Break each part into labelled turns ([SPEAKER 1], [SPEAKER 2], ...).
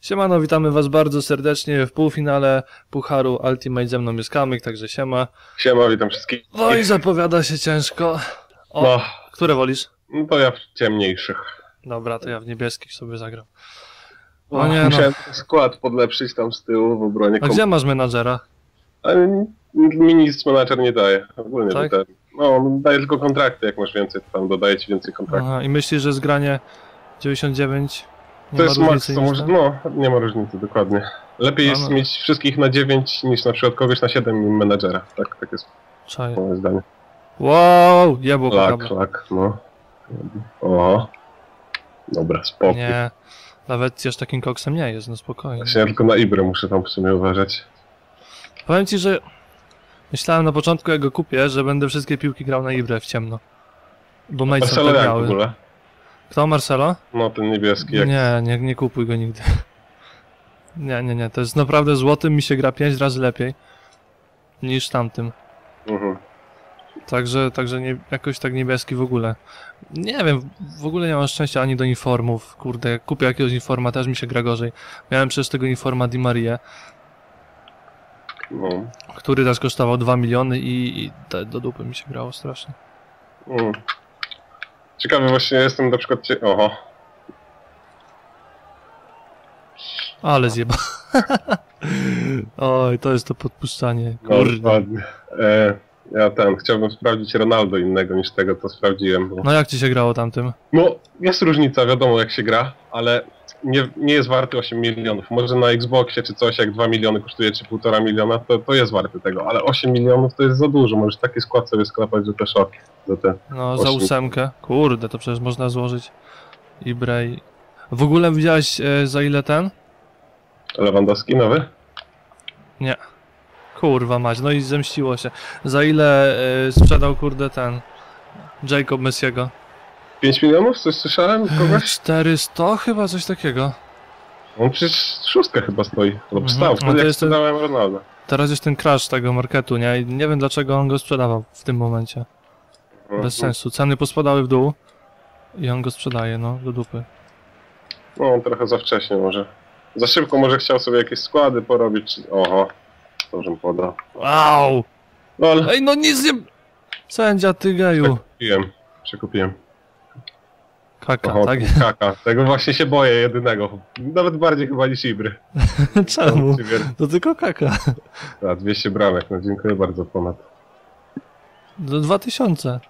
[SPEAKER 1] Siemano, witamy was bardzo serdecznie w półfinale Pucharu Ultimate. Ze mną jest Kamyk, także siema.
[SPEAKER 2] Siema, witam wszystkich.
[SPEAKER 1] No i zapowiada się ciężko. O,
[SPEAKER 2] No,
[SPEAKER 1] które wolisz?
[SPEAKER 2] no to ja w ciemniejszych.
[SPEAKER 1] Dobra, to ja w niebieskich sobie zagram.
[SPEAKER 2] O
[SPEAKER 1] O nie, no.
[SPEAKER 2] Musiałem skład podlepszyć tam z tyłu w obronie.
[SPEAKER 1] A gdzie masz menadżera?
[SPEAKER 2] Mi nic manager nie daje. Ogólnie
[SPEAKER 1] Tak?
[SPEAKER 2] tak? No, daje tylko kontrakty, jak masz więcej, tam dodaje ci więcej kontraktów.
[SPEAKER 1] Aha, i myślisz, że zgranie 99 nie
[SPEAKER 2] to jest max,
[SPEAKER 1] różnicy
[SPEAKER 2] to może, no, nie ma różnicy, dokładnie. Lepiej jest
[SPEAKER 1] no.
[SPEAKER 2] mieć wszystkich na 9 niż na przykład kogoś na 7 i menadżera. Tak, tak jest
[SPEAKER 1] Czaję.
[SPEAKER 2] moje zdanie.
[SPEAKER 1] Wow, jebło
[SPEAKER 2] Lak,
[SPEAKER 1] kabel.
[SPEAKER 2] lak, no. O. Dobra, spokój.
[SPEAKER 1] Nie, nawet już takim koksem nie jest, no spokojnie.
[SPEAKER 2] Właśnie ja tylko na Ibrę muszę tam w sumie uważać.
[SPEAKER 1] Powiem ci, że myślałem na początku, jak go kupię, że będę wszystkie piłki grał na Ibrę w ciemno. Bo tak
[SPEAKER 2] jak w ogóle?
[SPEAKER 1] Kto, Marcelo?
[SPEAKER 2] No, ten niebieski, jak
[SPEAKER 1] Nie, nie, nie kupuj go nigdy. Nie, nie, nie, to jest naprawdę złotym mi się gra 5 razy lepiej niż tamtym.
[SPEAKER 2] Mhm.
[SPEAKER 1] Także, także nie, jakoś tak niebieski w ogóle. Nie wiem, w ogóle nie mam szczęścia ani do informów. Kurde, jak kupię jakiegoś informa, też mi się gra gorzej. Miałem przecież tego informa Di Maria,
[SPEAKER 2] No.
[SPEAKER 1] który też kosztował 2 miliony i, i do dupy mi się grało strasznie.
[SPEAKER 2] Mm. Ciekawy właśnie jestem na przykład... Cie... Oho.
[SPEAKER 1] Ale zjeba. Oj, to jest to podpuszczanie.
[SPEAKER 2] No,
[SPEAKER 1] Kurde.
[SPEAKER 2] E, ja ten, chciałbym sprawdzić Ronaldo innego niż tego, co sprawdziłem. Bo...
[SPEAKER 1] No jak ci się grało tamtym?
[SPEAKER 2] No, jest różnica, wiadomo jak się gra, ale nie, nie jest warty 8 milionów. Może na Xboxie czy coś, jak 2 miliony kosztuje, czy 1,5 miliona, to, to jest warty tego, ale 8 milionów to jest za dużo. Możesz taki skład sobie sklepać, że to szok. Za te...
[SPEAKER 1] No, za
[SPEAKER 2] Właśnie.
[SPEAKER 1] ósemkę. Kurde, to przecież można złożyć Ibrej. W ogóle widziałeś e, za ile ten?
[SPEAKER 2] Lewandowski nowy?
[SPEAKER 1] Nie. Kurwa mać, no i zemściło się. Za ile e, sprzedał kurde ten Jacob Messiego?
[SPEAKER 2] 5 milionów? Coś słyszałem? Kogoś?
[SPEAKER 1] 400 chyba, coś takiego.
[SPEAKER 2] On przecież szóstka chyba stoi. Lub
[SPEAKER 1] Mhm.
[SPEAKER 2] stał,
[SPEAKER 1] A
[SPEAKER 2] wtedy jak
[SPEAKER 1] jest ten-
[SPEAKER 2] sprzedałem Ronaldo.
[SPEAKER 1] Teraz jest ten crash tego marketu, nie? I nie wiem dlaczego on go sprzedawał w tym momencie. Bez sensu. Ceny pospadały w dół i on go sprzedaje, no, do dupy.
[SPEAKER 2] No, trochę za wcześnie może. Za szybko może chciał sobie jakieś składy porobić. czy- Oho, to żem podał.
[SPEAKER 1] Wow!
[SPEAKER 2] No ale
[SPEAKER 1] Ej, no nic nie... Sędzia, ty geju.
[SPEAKER 2] przekupiłem. Przekupiłem.
[SPEAKER 1] Kaka,
[SPEAKER 2] Oho,
[SPEAKER 1] tak?
[SPEAKER 2] kaka. Tego właśnie się boję jedynego. Nawet bardziej chyba niż Ibry.
[SPEAKER 1] Czemu? To tylko kaka.
[SPEAKER 2] A, 200 bramek, no dziękuję bardzo ponad.
[SPEAKER 1] Do 2000.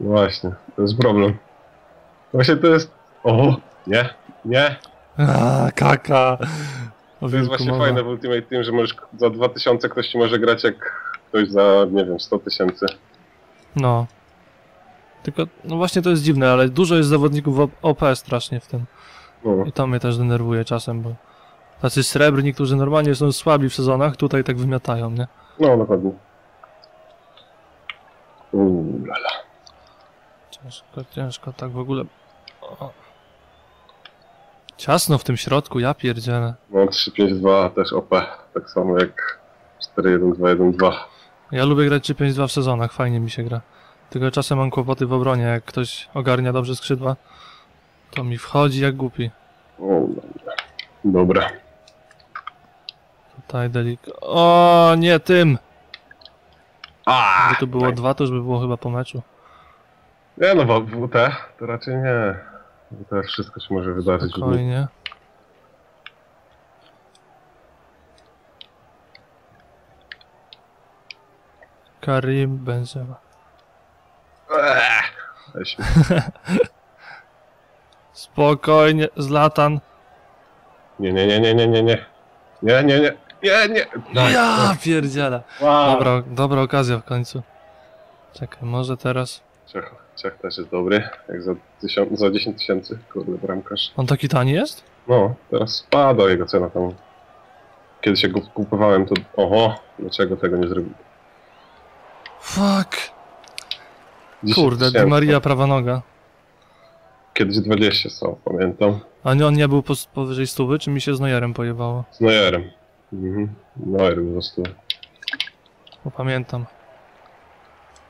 [SPEAKER 2] No właśnie, to jest problem. Właśnie to jest... O, nie, nie.
[SPEAKER 1] A, kaka. O
[SPEAKER 2] To jest właśnie
[SPEAKER 1] mowa.
[SPEAKER 2] fajne w Ultimate Team, że możesz za 2000 ktoś ci może grać jak ktoś za, nie wiem, 100 tysięcy.
[SPEAKER 1] No. Tylko, no właśnie to jest dziwne, ale dużo jest zawodników op- strasznie w tym.
[SPEAKER 2] No.
[SPEAKER 1] I to mnie też denerwuje czasem, bo tacy srebrni, którzy normalnie są słabi w sezonach, tutaj tak wymiatają, nie?
[SPEAKER 2] No, dokładnie. Uuu, lala.
[SPEAKER 1] Ciężko, ciężko, tak w ogóle. O. Ciasno w tym środku, ja pierdzielę.
[SPEAKER 2] No 3-5-2 też OP, tak samo jak 4-1-2-1-2.
[SPEAKER 1] Ja lubię grać 3-5-2 w sezonach, fajnie mi się gra. Tylko czasem mam kłopoty w obronie, jak ktoś ogarnia dobrze skrzydła, to mi wchodzi jak głupi.
[SPEAKER 2] O, dobra. Dobra.
[SPEAKER 1] Tutaj delik... O nie, tym!
[SPEAKER 2] A,
[SPEAKER 1] Gdyby to było dwa, to już by było chyba po meczu.
[SPEAKER 2] Nie no, bo WT to raczej nie. WT wszystko się może wydarzyć.
[SPEAKER 1] Spokojnie. Karim Benzema. Spokojnie, Zlatan.
[SPEAKER 2] Nie, nie, nie, nie, nie, nie, nie. Nie, nie, nie. Nie, nie. Daj,
[SPEAKER 1] Ja pierdziela.
[SPEAKER 2] Wow.
[SPEAKER 1] Dobra, dobra okazja w końcu. Czekaj, może teraz.
[SPEAKER 2] Czech, Czech też jest dobry. Jak za, tysiąc, za 10 tysięcy. Kurde, bramkarz.
[SPEAKER 1] On taki tani jest?
[SPEAKER 2] No, teraz spada jego cena tam. Kiedy się go kupowałem, to oho, dlaczego tego nie zrobił?
[SPEAKER 1] Fuck.
[SPEAKER 2] 10
[SPEAKER 1] Kurde, Di. Maria prawa noga.
[SPEAKER 2] Kiedyś 20 są, pamiętam.
[SPEAKER 1] A nie, on nie był pos- powyżej stówy, czy mi się z Neuerem pojebało?
[SPEAKER 2] Z Neuerem. Mhm. Neuer po prostu.
[SPEAKER 1] Bo pamiętam.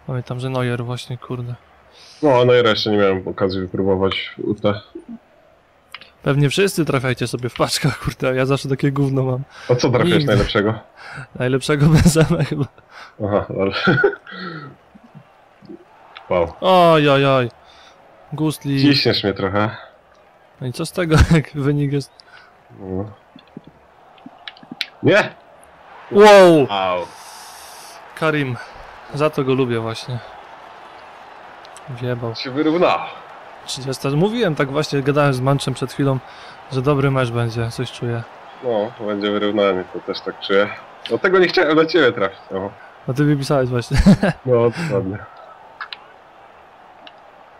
[SPEAKER 1] Pamiętam, że Neuer właśnie, kurde.
[SPEAKER 2] No, a Neuera jeszcze nie miałem okazji wypróbować UT.
[SPEAKER 1] Pewnie wszyscy trafiajcie sobie w paczkach, kurde, a ja zawsze takie gówno mam.
[SPEAKER 2] A co trafiłeś najlepszego?
[SPEAKER 1] Najlepszego Benzema chyba.
[SPEAKER 2] Aha, ale... Wow.
[SPEAKER 1] Oj, oj, oj. Gustli.
[SPEAKER 2] Ciśniesz mnie trochę.
[SPEAKER 1] No i co z tego, jak wynik jest...
[SPEAKER 2] No. Nie!
[SPEAKER 1] Wow!
[SPEAKER 2] Au.
[SPEAKER 1] Karim. Za to go lubię właśnie. Wjebał.
[SPEAKER 2] Się wyrównało.
[SPEAKER 1] 30. Mówiłem tak właśnie, gadałem z Manczem przed chwilą, że dobry mecz będzie, coś czuję.
[SPEAKER 2] No, będzie wyrównany, to też tak czuję. No tego nie chciałem na ciebie trafić. No,
[SPEAKER 1] No ty mi pisałeś właśnie.
[SPEAKER 2] no dokładnie.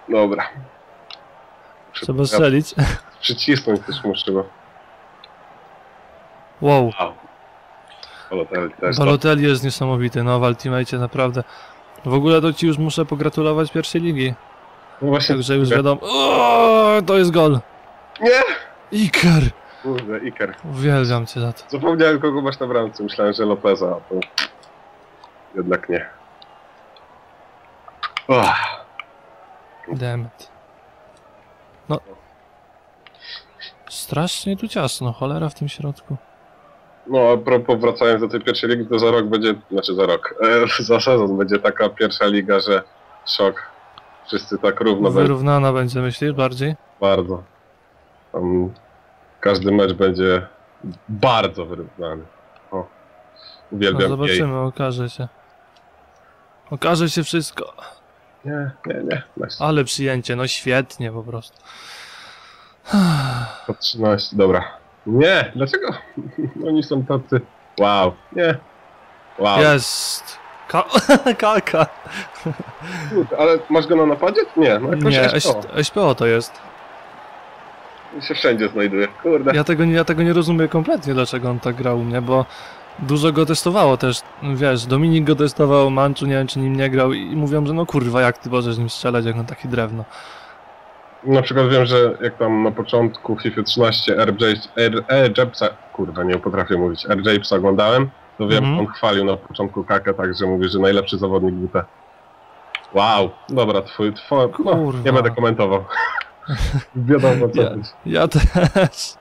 [SPEAKER 2] Dobra.
[SPEAKER 1] Trzeba strzelić.
[SPEAKER 2] Przycisnąć też muszę, bo...
[SPEAKER 1] Wow.
[SPEAKER 2] Au. Balotelli
[SPEAKER 1] jest niesamowity, no w Ultimate naprawdę. W ogóle to ci już muszę pogratulować pierwszej ligi.
[SPEAKER 2] No właśnie,
[SPEAKER 1] Także już wiadomo. O, to jest gol.
[SPEAKER 2] Nie!
[SPEAKER 1] Iker!
[SPEAKER 2] Kurde, Iker.
[SPEAKER 1] Uwielbiam cię za to.
[SPEAKER 2] Zapomniałem kogo masz na bramce. Myślałem, że Lopeza, a to... Jednak nie.
[SPEAKER 1] Demet. No. Strasznie tu ciasno, cholera w tym środku.
[SPEAKER 2] No, a propos wracając do tej pierwszej ligi, to za rok będzie, znaczy za rok, e, za sezon będzie taka pierwsza liga, że szok. Wszyscy tak równo będą.
[SPEAKER 1] Wyrównana będzie, myślisz, bardziej?
[SPEAKER 2] Bardzo. Tam każdy mecz będzie bardzo wyrównany. O,
[SPEAKER 1] No
[SPEAKER 2] uwielbiam jej.
[SPEAKER 1] zobaczymy, okaże się. Okaże się wszystko.
[SPEAKER 2] Nie, nie, nie. Nice.
[SPEAKER 1] Ale przyjęcie, no świetnie po prostu.
[SPEAKER 2] Po 13, dobra. Nie, dlaczego? Oni są tacy. Wow, nie. Wow.
[SPEAKER 1] Jest! Ka Kaka!
[SPEAKER 2] Kurde, Ale masz go na napadzie? Nie, no jakoś
[SPEAKER 1] Nie,
[SPEAKER 2] SPO.
[SPEAKER 1] SPO to jest.
[SPEAKER 2] się wszędzie znajduje. Kurde.
[SPEAKER 1] Ja tego, nie, ja tego nie rozumiem kompletnie, dlaczego on tak grał u mnie, bo dużo go testowało też, wiesz, Dominik go testował, Manczu nie wiem czy nim nie grał i mówią, że no kurwa, jak ty możesz nim strzelać, jak on taki drewno.
[SPEAKER 2] Na przykład wiem, że jak tam na początku FIFA 13 RJPsa, kurwa nie potrafię mówić, RJPsa oglądałem, to wiem,
[SPEAKER 1] Mhm.
[SPEAKER 2] on chwalił na początku Kakę, tak, że mówi, że najlepszy zawodnik WT. Wow, dobra, twój, twój no, nie będę komentował. Wiadomo co
[SPEAKER 1] Ja-. Ja też.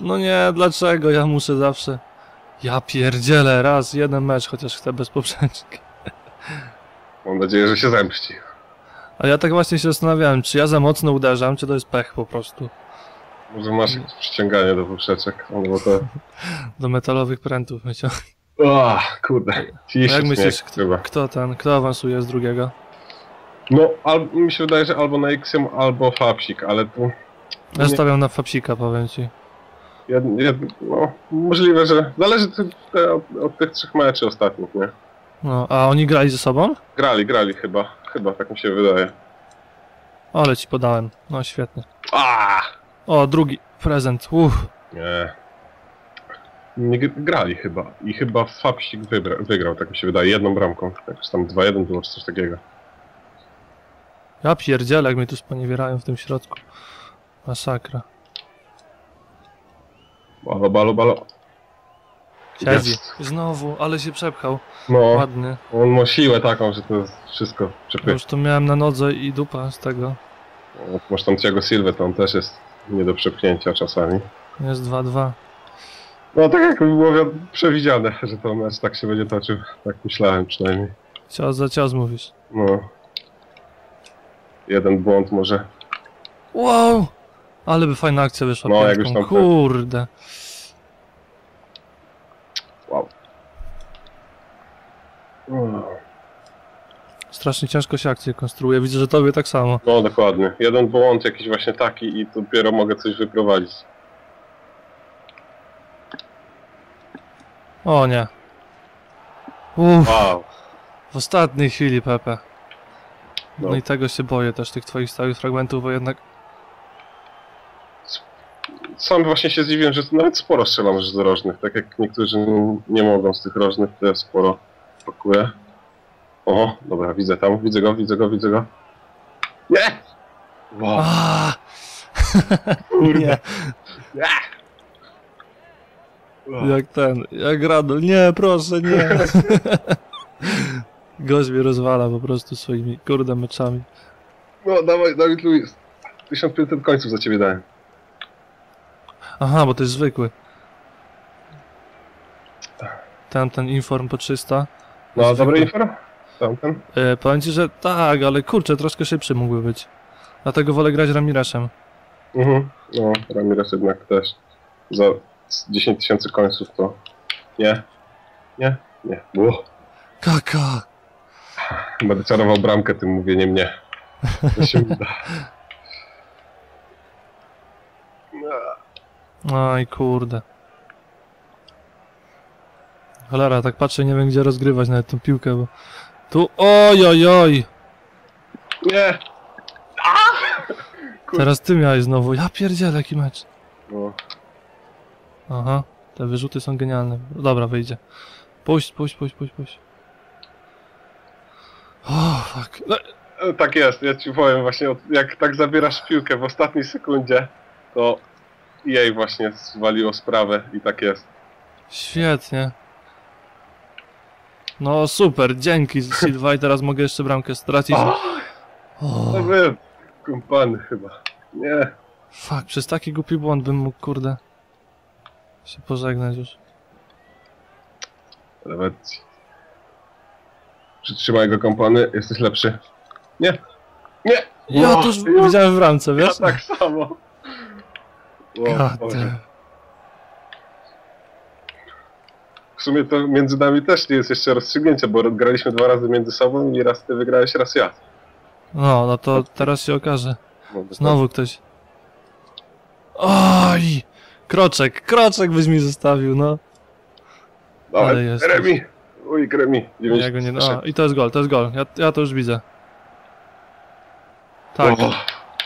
[SPEAKER 1] No nie, dlaczego ja muszę zawsze... Ja pierdzielę, raz, jeden mecz, chociaż chcę bez poprzeczki.
[SPEAKER 2] Mam nadzieję, że się zemści.
[SPEAKER 1] A ja tak właśnie się zastanawiałem, czy ja za mocno uderzam, czy to jest pech po prostu.
[SPEAKER 2] Może masz jakieś przyciąganie do poprzeczek, no bo to...
[SPEAKER 1] Do metalowych prętów myślę.
[SPEAKER 2] O, kurde, ciśniesz
[SPEAKER 1] jak myślisz, kto,
[SPEAKER 2] chyba.
[SPEAKER 1] kto ten, kto awansuje z drugiego?
[SPEAKER 2] No, al, mi się wydaje, że albo na Ixiom, albo Fapsik, ale tu...
[SPEAKER 1] Ja stawiam na Fapsika, powiem ci.
[SPEAKER 2] Jed, jed, no, możliwe, że... Zależy od, od tych trzech meczy ostatnich, nie?
[SPEAKER 1] No, a oni grali ze sobą?
[SPEAKER 2] Grali, grali chyba. Chyba, tak mi się wydaje.
[SPEAKER 1] Ale ci podałem. No świetnie.
[SPEAKER 2] A!
[SPEAKER 1] O, drugi prezent. Uff.
[SPEAKER 2] Nie. Nie gr- grali chyba. I chyba wybra, wygrał, tak mi się wydaje, jedną bramką. Jakoś tam 2-1 było, czy coś takiego.
[SPEAKER 1] Ja pierdzielę, jak mnie tu sponiewierają w tym środku. Masakra.
[SPEAKER 2] Balo, balo, balo.
[SPEAKER 1] Siedzi.
[SPEAKER 2] Jest.
[SPEAKER 1] Znowu, ale się przepchał.
[SPEAKER 2] No,
[SPEAKER 1] Ładny.
[SPEAKER 2] on ma siłę taką, że to jest wszystko przepycha.
[SPEAKER 1] Już to miałem na nodze i dupa z tego.
[SPEAKER 2] Masz tam Thiago Silva, to on też jest nie do przepchnięcia czasami.
[SPEAKER 1] Jest 2-2.
[SPEAKER 2] No tak jak było wi- przewidziane, że to mecz tak się będzie toczył. Tak myślałem przynajmniej.
[SPEAKER 1] Cios za cios mówisz.
[SPEAKER 2] No. Jeden błąd może.
[SPEAKER 1] Wow! Ale by fajna akcja wyszła
[SPEAKER 2] No, jakbyś tam-
[SPEAKER 1] Kurde.
[SPEAKER 2] No,
[SPEAKER 1] Strasznie ciężko się akcje konstruuje. Widzę, że tobie tak samo.
[SPEAKER 2] No dokładnie. Jeden błąd jakiś właśnie taki i dopiero mogę coś wyprowadzić.
[SPEAKER 1] O nie. Uff,
[SPEAKER 2] Wow.
[SPEAKER 1] w ostatniej chwili, Pepe. No.
[SPEAKER 2] No.
[SPEAKER 1] i tego się boję też, tych twoich stałych fragmentów, bo jednak...
[SPEAKER 2] Sam właśnie się zdziwiłem, że nawet sporo strzelam z rożnych. Tak jak niektórzy nie mogą z tych rożnych, to ja sporo pakuję. Oho, dobra, widzę tam, widzę go, widzę go, widzę go. Nie! Wow. Kurde.
[SPEAKER 1] Nie,
[SPEAKER 2] Wow.
[SPEAKER 1] jak ten, jak Radol. Nie, proszę, nie. Gość mnie rozwala po prostu swoimi kurde meczami.
[SPEAKER 2] No dawaj, Dawid Luiz. 1500 końców za ciebie dałem.
[SPEAKER 1] Aha, bo to jest zwykły. Ten, ten inform po 300.
[SPEAKER 2] No, dobry info? Tamten?
[SPEAKER 1] E, powiem ci, że tak, ale kurczę, troszkę szybszy mógłby być. Dlatego wolę grać Ramireszem.
[SPEAKER 2] Mhm. No, Ramirez jednak też. Za 10 tysięcy końców to... Nie. Nie? Nie. Było.
[SPEAKER 1] Kaka!
[SPEAKER 2] Będę czarował bramkę tym mówieniem nie. To się uda.
[SPEAKER 1] Aj, kurde. Cholera, tak patrzę, nie wiem gdzie rozgrywać nawet tą piłkę, bo... Tu, oj, oj, oj!
[SPEAKER 2] Nie!
[SPEAKER 1] Teraz ty miałeś znowu, ja pierdzielę, jaki mecz.
[SPEAKER 2] No.
[SPEAKER 1] Aha, te wyrzuty są genialne. Dobra, wyjdzie. Puść, puść, puść, puść, puść. O, fuck. No,
[SPEAKER 2] E, Tak jest, ja ci powiem właśnie, jak tak zabierasz piłkę w ostatniej sekundzie, to jej właśnie zwaliło sprawę i tak jest.
[SPEAKER 1] świetnie. No super, dzięki Silva i teraz mogę jeszcze bramkę stracić.
[SPEAKER 2] O,
[SPEAKER 1] O,
[SPEAKER 2] to wy, kumpany chyba. Nie.
[SPEAKER 1] fuck, przez taki głupi błąd bym mógł, kurde, się pożegnać już.
[SPEAKER 2] Nawet ci. Przytrzymaj go kompany, jesteś lepszy. Nie. Nie!
[SPEAKER 1] Ja
[SPEAKER 2] O,
[SPEAKER 1] to już widziałem w ramce,
[SPEAKER 2] Ja
[SPEAKER 1] wiesz?
[SPEAKER 2] tak samo. O,
[SPEAKER 1] God
[SPEAKER 2] Boże.
[SPEAKER 1] damn.
[SPEAKER 2] W sumie to między nami też nie jest jeszcze rozstrzygnięcie, bo graliśmy dwa razy między sobą i raz ty wygrałeś, raz ja.
[SPEAKER 1] No, no to teraz się okaże.
[SPEAKER 2] No,
[SPEAKER 1] Znowu ktoś. Oj! Kroczek, kroczek byś mi zostawił, no.
[SPEAKER 2] Dawaj,
[SPEAKER 1] ale jesteś.
[SPEAKER 2] Remi! Uj, Remi.
[SPEAKER 1] Ja go nie... O, i to jest gol, to jest gol. Ja, ja to już widzę. Tak.
[SPEAKER 2] O,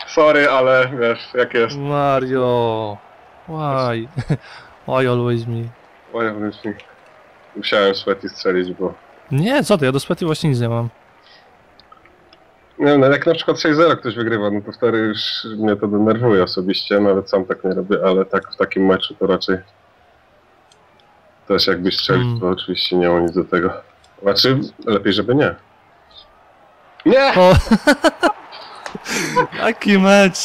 [SPEAKER 2] sorry, ale wiesz, jak jest.
[SPEAKER 1] Mario. Why? Why always me?
[SPEAKER 2] Oj, myśli. Musiałem Sweaty strzelić, bo...
[SPEAKER 1] Nie, co ty, ja do spety właśnie nic nie mam.
[SPEAKER 2] Nie wiem, no jak na przykład 6-0 ktoś wygrywa, no to wtedy już mnie to denerwuje osobiście, nawet sam tak nie robię, ale tak w takim meczu to raczej też jakbyś strzelił,
[SPEAKER 1] Mm.
[SPEAKER 2] to oczywiście nie ma nic do tego. Znaczy, lepiej, żeby nie. Nie!
[SPEAKER 1] O! Jaki mecz!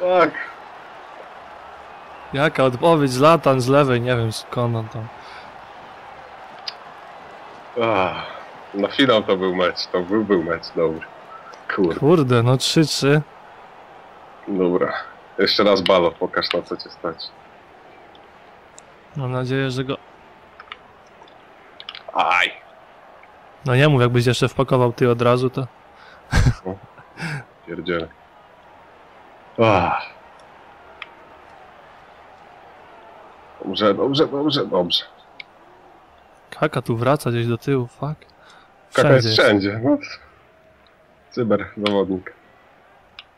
[SPEAKER 2] Tak!
[SPEAKER 1] Jaka odpowiedź z latan z lewej, nie wiem skąd on tam.
[SPEAKER 2] Ach, na finał to był mecz, to był, był mecz, dobry. Kurde,
[SPEAKER 1] Kurde, no 3-3.
[SPEAKER 2] dobra. Jeszcze raz balo, pokaż na co cię stać.
[SPEAKER 1] Mam nadzieję, że go...
[SPEAKER 2] Aj!
[SPEAKER 1] No nie mów, jakbyś jeszcze wpakował ty od razu, to...
[SPEAKER 2] Pierdziele. Ach. Dobrze, dobrze, dobrze, dobrze.
[SPEAKER 1] Kaka tu wraca gdzieś do tyłu, fuck.
[SPEAKER 2] Kaka jest wszędzie. No. Cyber, zawodnik.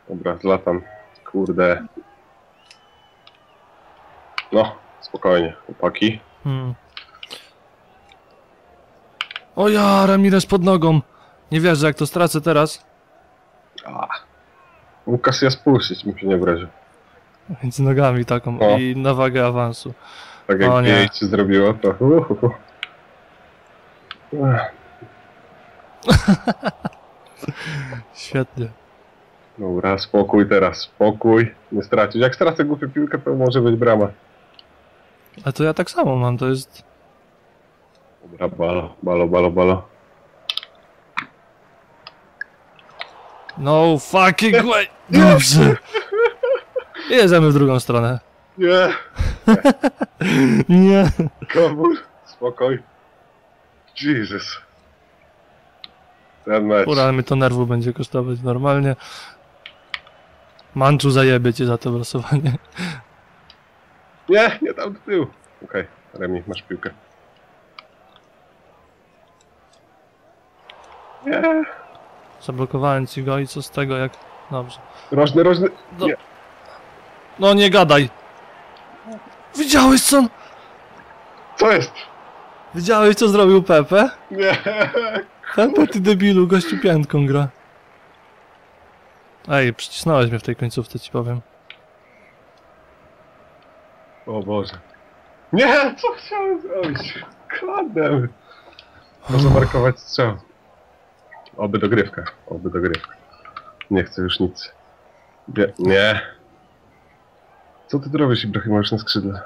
[SPEAKER 2] Dobra, zlatam. Kurde. No, spokojnie, chłopaki.
[SPEAKER 1] Hmm. O ja, Ramirez pod nogą. Nie wierzę, jak to stracę teraz.
[SPEAKER 2] A. Łukasz ja spuścić, mi się nie obraził.
[SPEAKER 1] Między nogami taką
[SPEAKER 2] O.
[SPEAKER 1] i na wagę awansu.
[SPEAKER 2] Tak jak jej ci zrobiło, to... Uhuhu.
[SPEAKER 1] Świetnie.
[SPEAKER 2] Dobra, spokój teraz, spokój. Nie stracić. Jak stracę głupią piłkę, to może być brama.
[SPEAKER 1] A to ja tak samo mam, to jest...
[SPEAKER 2] Dobra, balo, balo, balo, balo.
[SPEAKER 1] No fucking way! Dobrze! Jedziemy w drugą stronę.
[SPEAKER 2] Nie,
[SPEAKER 1] Nie.
[SPEAKER 2] komór, spokój. Jesus. Ten mecz.
[SPEAKER 1] Kurde, ale mnie to nerwu będzie kosztować normalnie. Manczu zajebie cię za to losowanie.
[SPEAKER 2] Nie, nie tam do tyłu. Okej, Remi, masz piłkę. Nie.
[SPEAKER 1] Zablokowałem ci go i co z tego jak... Dobrze.
[SPEAKER 2] Rożny, rożny.
[SPEAKER 1] No.
[SPEAKER 2] Nie.
[SPEAKER 1] No nie gadaj! Widziałeś co?
[SPEAKER 2] Co jest?
[SPEAKER 1] Widziałeś co zrobił Pepe?
[SPEAKER 2] Nie.
[SPEAKER 1] Pepe ty debilu, gościu piętką gra. Ej, przycisnąłeś mnie w tej końcówce ci powiem.
[SPEAKER 2] O Boże. Nie, co chciałem zrobić? Kładem. Może markować strzał. Oby dogrywka, oby dogrywka. Nie chcę już nic. Nie. nie. Co ty robisz, Ibrahimowicz, na skrzydle?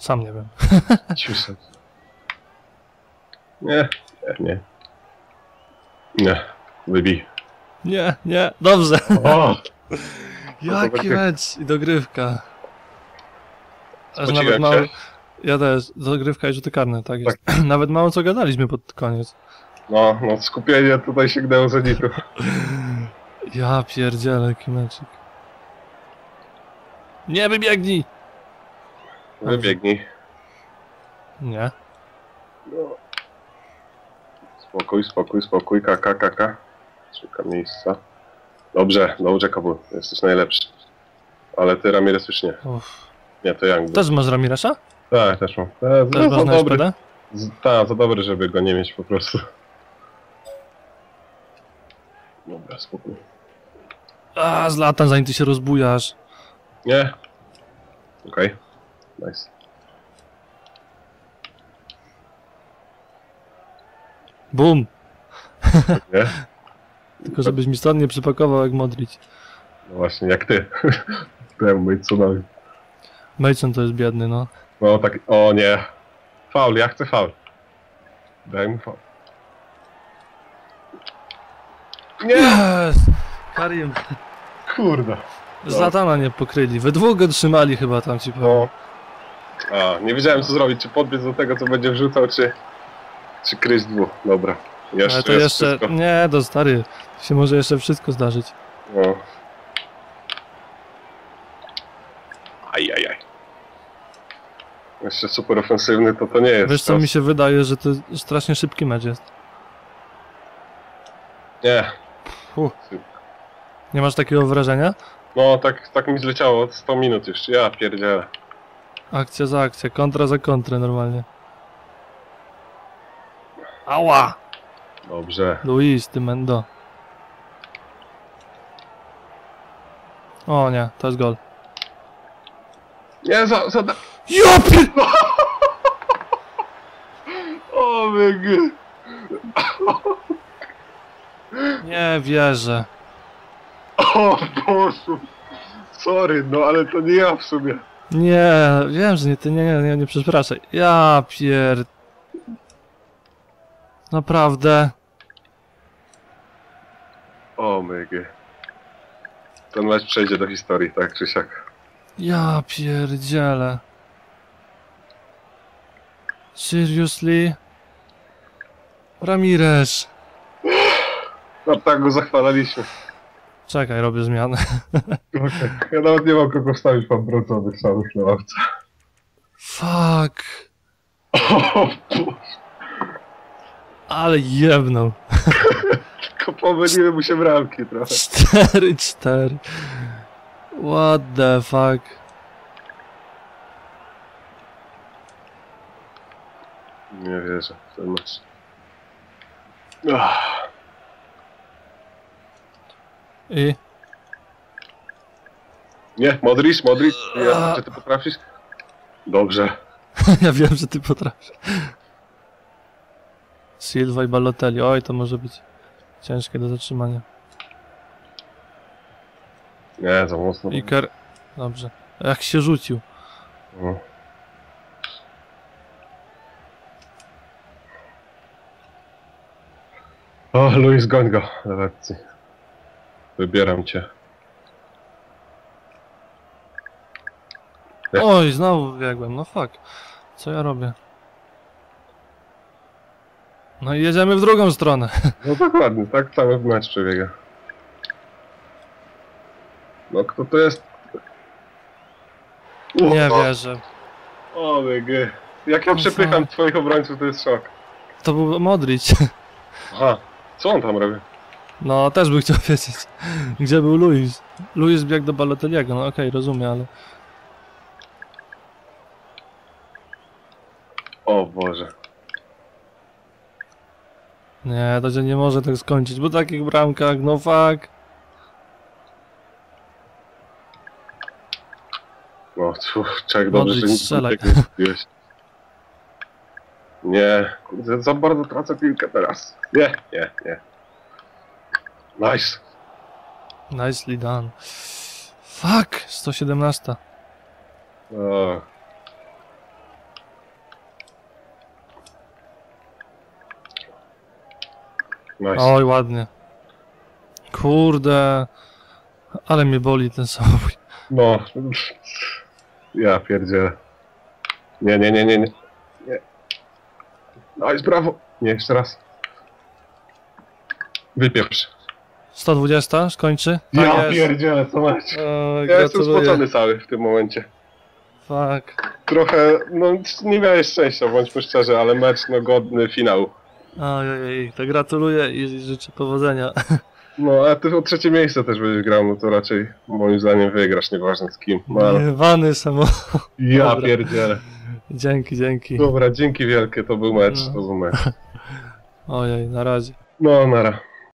[SPEAKER 1] Sam nie wiem.
[SPEAKER 2] Ciszę. Nie, nie, nie. Wybij.
[SPEAKER 1] Nie, nie, dobrze.
[SPEAKER 2] O!
[SPEAKER 1] Jaki mecz i dogrywka. Aż nawet mało... Ja też, dogrywka i rzuty karne, tak jest. Nawet mało co gadaliśmy pod koniec.
[SPEAKER 2] No, no, skupienie tutaj sięgnęło zenitu.
[SPEAKER 1] Ja pierdzielę, jaki meczek. Nie wybiegnij!
[SPEAKER 2] Wybiegnij.
[SPEAKER 1] Nie.
[SPEAKER 2] No. Spokój, spokój, spokój, kaka, kaka. Szuka miejsca. Dobrze, dobrze, Kabul, jesteś najlepszy. Ale ty, Ramirez, już nie.
[SPEAKER 1] Uff.
[SPEAKER 2] Nie, to Young.
[SPEAKER 1] Też masz Ramiresa?
[SPEAKER 2] Tak, też mam. E,
[SPEAKER 1] Też
[SPEAKER 2] no, za dobry. Z- Tak, za dobry, żeby go nie mieć po prostu. Dobra, spokój.
[SPEAKER 1] A, zlatan, zanim ty się rozbujasz.
[SPEAKER 2] Nie? Okej. Nice.
[SPEAKER 1] Bum!
[SPEAKER 2] Nie?
[SPEAKER 1] Tylko żebyś mi stąd nie przypakował jak Modric.
[SPEAKER 2] No właśnie, jak ty. Byłem cudowy.
[SPEAKER 1] Mason to jest biedny, no.
[SPEAKER 2] No tak, o nie. Faul, ja chcę faul. Daj mu faul. Nie!
[SPEAKER 1] Yes! Karim.
[SPEAKER 2] Kurde.
[SPEAKER 1] Zlatana nie pokryli. We dwóch go trzymali chyba tam ci powiem.
[SPEAKER 2] No. A, nie wiedziałem co zrobić, czy podbiec do tego, co będzie wrzucał, czy... Czy kryć dwóch. Dobra. Jeszcze
[SPEAKER 1] Ale to jeszcze...
[SPEAKER 2] wszystko.
[SPEAKER 1] Nie, to stary. Się może jeszcze wszystko zdarzyć.
[SPEAKER 2] No. Aj, aj, aj. Jeszcze super ofensywny to to nie jest.
[SPEAKER 1] Wiesz co mi się wydaje, że to strasznie szybki mecz jest.
[SPEAKER 2] Nie.
[SPEAKER 1] Fu. Nie masz takiego wrażenia?
[SPEAKER 2] No, tak, tak mi zleciało od 100 minut już. Ja pierdzielę.
[SPEAKER 1] Akcja za akcję, kontra za kontrę normalnie. Ała!
[SPEAKER 2] Dobrze.
[SPEAKER 1] Luis, ty mendo. O nie, to jest gol.
[SPEAKER 2] Nie, za... za...
[SPEAKER 1] Ja pier...
[SPEAKER 2] O, mygy.
[SPEAKER 1] Nie wierzę.
[SPEAKER 2] O, Boże. Sorry, no ale to nie ja w sumie.
[SPEAKER 1] Nie, wiem, że nie, ty nie, nie, nie, nie przepraszaj. Ja pier... Naprawdę.
[SPEAKER 2] O, mygy. Ten mecz przejdzie do historii, tak czy siak.
[SPEAKER 1] Ja pierdzielę. Seriously? Ramirez.
[SPEAKER 2] No tak go zachwalaliśmy.
[SPEAKER 1] Czekaj, robię zmianę.
[SPEAKER 2] Okej. Ja nawet nie mam kogo wstawić pan brązowych samych ławce.
[SPEAKER 1] Fuck.
[SPEAKER 2] O, Boże.
[SPEAKER 1] Ale jebnął.
[SPEAKER 2] Tylko pomyliły mu się bramki trochę.
[SPEAKER 1] 4-4. What the fuck?
[SPEAKER 2] Nie wierzę w ten mecz. Ach,
[SPEAKER 1] I?
[SPEAKER 2] Nie, Modric, Modric. Ja, czy ty potrafisz? Dobrze.
[SPEAKER 1] ja wiem, że ty potrafisz. Silva i Balotelli. Oj, to może być ciężkie do zatrzymania.
[SPEAKER 2] Nie, za mocno.
[SPEAKER 1] Iker. Dobrze. Jak się rzucił.
[SPEAKER 2] No. O, Luis, goń go, Lewecji. Wybieram cię.
[SPEAKER 1] Oj, znowu biegłem. No fuck. Co ja robię? No i jedziemy w drugą stronę.
[SPEAKER 2] No dokładnie, tak cały mecz przebiega. No kto to jest?
[SPEAKER 1] Nie
[SPEAKER 2] o,
[SPEAKER 1] wierzę.
[SPEAKER 2] O, mygy. Jak ja przepycham twoich obrońców, to jest szok.
[SPEAKER 1] To był Modric.
[SPEAKER 2] Aha, co on tam robi?
[SPEAKER 1] No, też bym chciał wiedzieć. Gdzie był Luis? Luis biegł do Balotelliego. No okej, rozumiem, ale...
[SPEAKER 2] O Boże.
[SPEAKER 1] Nie, to się nie może tak skończyć, bo takich bramkach, no fuck.
[SPEAKER 2] No, cóż, czek, dobrze, że nic nie zrobiłeś. Nie, za bardzo tracę piłkę teraz. Nie, nie, nie. Nice.
[SPEAKER 1] Nicely done. Fuck! 117.
[SPEAKER 2] O. Nice.
[SPEAKER 1] Oj, ładnie. Kurde. Ale mnie boli ten samobój.
[SPEAKER 2] No. Ja pierdzielę. Nie, nie, nie, nie, nie. nie. Nice, brawo. Nie, jeszcze raz. Wypieprz.
[SPEAKER 1] 120 skończy?
[SPEAKER 2] Ja
[SPEAKER 1] Tak jest.
[SPEAKER 2] pierdzielę, co.
[SPEAKER 1] O,
[SPEAKER 2] Ja jestem spocony cały w tym momencie.
[SPEAKER 1] Fuck.
[SPEAKER 2] Trochę, no nie miałeś szczęścia, bądźmy szczerzy, ale mecz no godny finału.
[SPEAKER 1] Ojej, to gratuluję i życzę powodzenia.
[SPEAKER 2] No, a ty o trzecie miejsce też będziesz grał, no to raczej moim zdaniem wygrasz, nieważne z kim. No, ale
[SPEAKER 1] Wany samochód.
[SPEAKER 2] ja
[SPEAKER 1] dobra.
[SPEAKER 2] pierdzielę.
[SPEAKER 1] Dzięki, dzięki.
[SPEAKER 2] Dobra, dzięki wielkie, to był mecz,
[SPEAKER 1] No.
[SPEAKER 2] to był mecz.
[SPEAKER 1] Ojej, na razie.
[SPEAKER 2] No, nara.